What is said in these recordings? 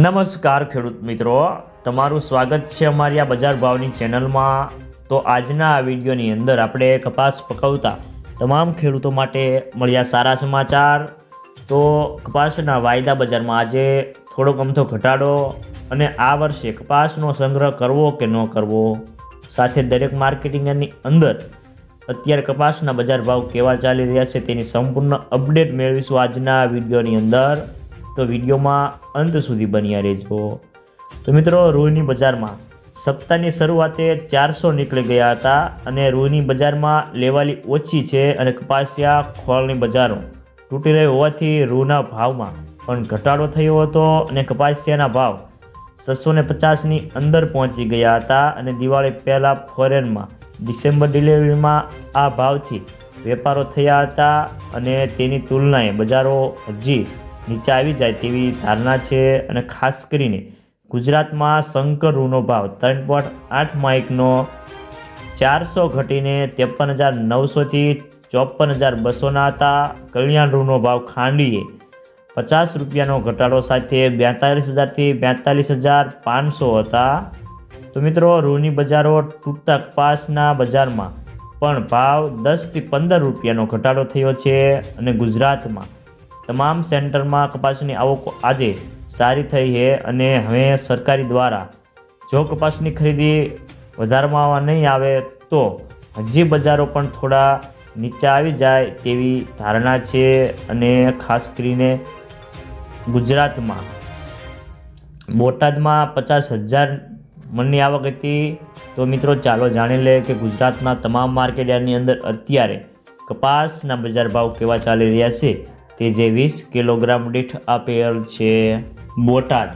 નમસ્કાર ખેડૂત મિત્રો. તમારું સ્વાગત છે અમારી આ બજાર ભાવની ચેનલમાં. તો આજના આ વિડીયોની અંદર આપણે કપાસ પકવતા તમામ ખેડૂતો માટે મળ્યા સારા સમાચાર. તો કપાસના વાયદા બજારમાં આજે થોડોક અમથો ઘટાડો અને આ વર્ષે કપાસનો સંગ્રહ કરવો કે ન કરવો સાથે દરેક માર્કેટિંગની અંદર અત્યારે કપાસના બજાર ભાવ કેવા ચાલી રહ્યા છે તેની સંપૂર્ણ અપડેટ મેળવીશું આજના વિડીયોની અંદર. તો વિડીયોમાં અંત સુધી બન્યા રહેજો. તો મિત્રો રૂની બજારમાં સપ્તાહની શરૂઆતે ચારસો નીકળી ગયા હતા અને રૂની બજારમાં લેવાલી ઓછી છે અને કપાસિયા ખોળની બજારો તૂટી રહી હોવાથી રૂના ભાવમાં પણ ઘટાડો થયો હતો અને કપાસિયાના ભાવ છસો ને પચાસની અંદર પહોંચી ગયા હતા અને દિવાળી પહેલાં ફોરેનમાં ડિસેમ્બર ડિલિવરીમાં આ ભાવથી વેપારો થયા હતા અને તેની તુલનાએ બજારો હજી નીચે આવી જાય તેવી ધારણા છે અને ખાસ કરીને ગુજરાતમાં શંકર રૂનો ભાવ ત્રણ પોઈન્ટ આઠ માઇકનો ચારસો ઘટીને ત્રેપન હજાર નવસોથી ચોપન હજાર બસોના હતા. કલ્યાણ રૂનો ભાવ ખાંડીએ પચાસ રૂપિયાનો ઘટાડો સાથે બેતાલીસ હજારથી બેતાલીસ હજાર પાંચસો હતા. તો મિત્રો રૂની બજારો તૂટતા કપાસના બજારમાં પણ ભાવ દસથી પંદર રૂપિયાનો ઘટાડો થયો છે અને ગુજરાતમાં તમામ સેન્ટરમાં કપાસની આવક આજે સારી થઈ છે અને હવે સરકારી દ્વારા જો કપાસની ખરીદી વધારવામાં નહીં આવે તો હજી બજારો પણ થોડા નીચે આવી જાય તેવી ધારણા છે અને ખાસ કરીને ગુજરાતમાં. બોટાદમાં પચાસ હજાર મનની આવક હતી. તો મિત્રો ચાલો જાણી લે કે ગુજરાતના તમામ માર્કેટયાર્ડની અંદર અત્યારે કપાસના બજાર ભાવ કેવા ચાલી રહ્યા છે. તે જે વીસ કિલોગ્રામ દીઠ આપેલ છે બોટાદ.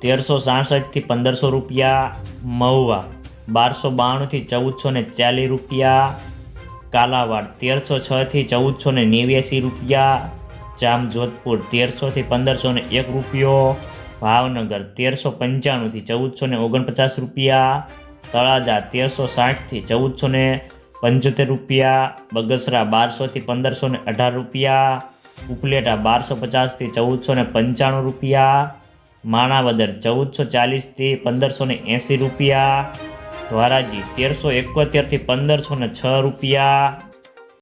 તેરસો સાસઠથી પંદરસો રૂપિયા મહુવા. બારસો બાણુંથી ચૌદસો ને ચાલીસ રૂપિયા કાલાવાડ. તેરસો છથી ચૌદસો ને નેવ્યાસી રૂપિયા જામજોધપુર. તેરસોથી પંદરસો ને એક રૂપિયો ભાવનગર. તેરસો પંચાણુંથી ચૌદસો ને ઓગણપચાસ રૂપિયા તળાજા. તેરસો સાઠથી ચૌદસો ને પંચોતેર રૂપિયા બગસરા. બારસોથી પંદરસો ને અઢાર રૂપિયા ઉપલેટા બારસો પચાસથી ચૌદસો ને પંચાણું રૂપિયા, માણાવદર ચૌદસો ચાલીસથી પંદરસો ને એંસી રૂપિયા ધ્વારાજી તેરસો એકોતેરથી પંદરસો ને છ રૂપિયા